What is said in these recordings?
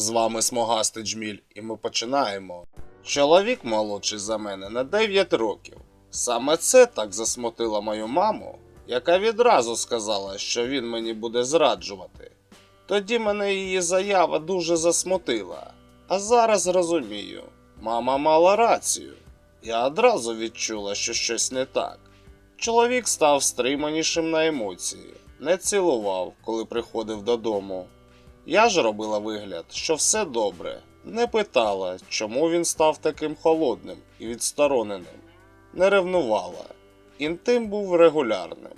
З вами смугастий джміль, і ми починаємо. Чоловік молодший за мене на 9 років. Саме це так засмутило мою маму, яка відразу сказала, що він мені буде зраджувати. Тоді мене її заява дуже засмутила. А зараз розумію, мама мала рацію. Я одразу відчула, що щось не так. Чоловік став стриманішим на емоції, не цілував, коли приходив додому. Я ж робила вигляд, що все добре, не питала, чому він став таким холодним і відстороненим, не ревнувала. Інтим був регулярним,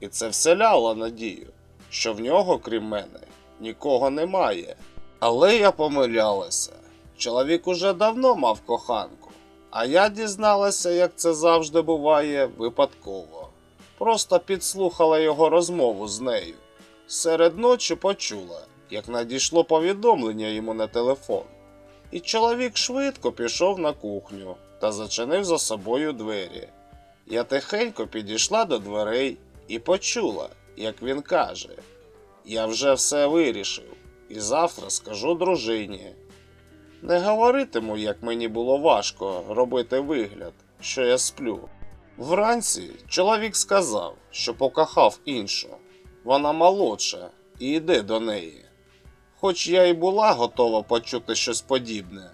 і це вселяло надію, що в нього, крім мене, нікого немає. Але я помилялася. Чоловік уже давно мав коханку, а я дізналася, як це завжди буває, випадково. Просто підслухала його розмову з нею. Серед ночі почула, як надійшло повідомлення йому на телефон. І чоловік швидко пішов на кухню та зачинив за собою двері. Я тихенько підійшла до дверей і почула, як він каже: Я вже все вирішив, і завтра скажу дружині. Не говоритиму, як мені було важко робити вигляд, що я сплю. Вранці чоловік сказав, що покохав іншу. Вона молодша і йде до неї. Хоч я й була готова почути щось подібне,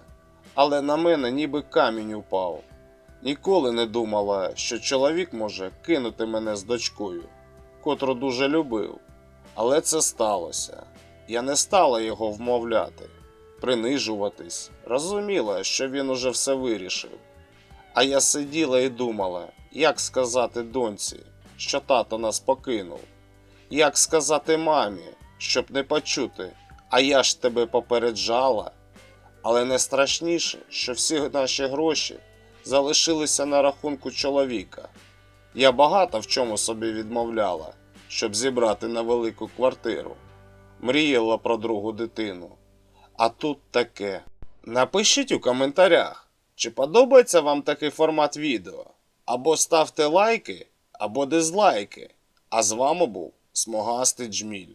але на мене ніби камінь упав. Ніколи не думала, що чоловік може кинути мене з дочкою, котру дуже любив. Але це сталося. Я не стала його вмовляти, принижуватись, розуміла, що він уже все вирішив. А я сиділа і думала, як сказати доньці, що тато нас покинув, як сказати мамі, щоб не почути, а я ж тебе попереджала. Але найстрашніше, що всі наші гроші залишилися на рахунку чоловіка. Я багато в чому собі відмовляла, щоб зібрати на велику квартиру. Мріяла про другу дитину. А тут таке. Напишіть у коментарях, чи подобається вам такий формат відео. Або ставте лайки, або дизлайки. А з вами був Смогастий Джміль.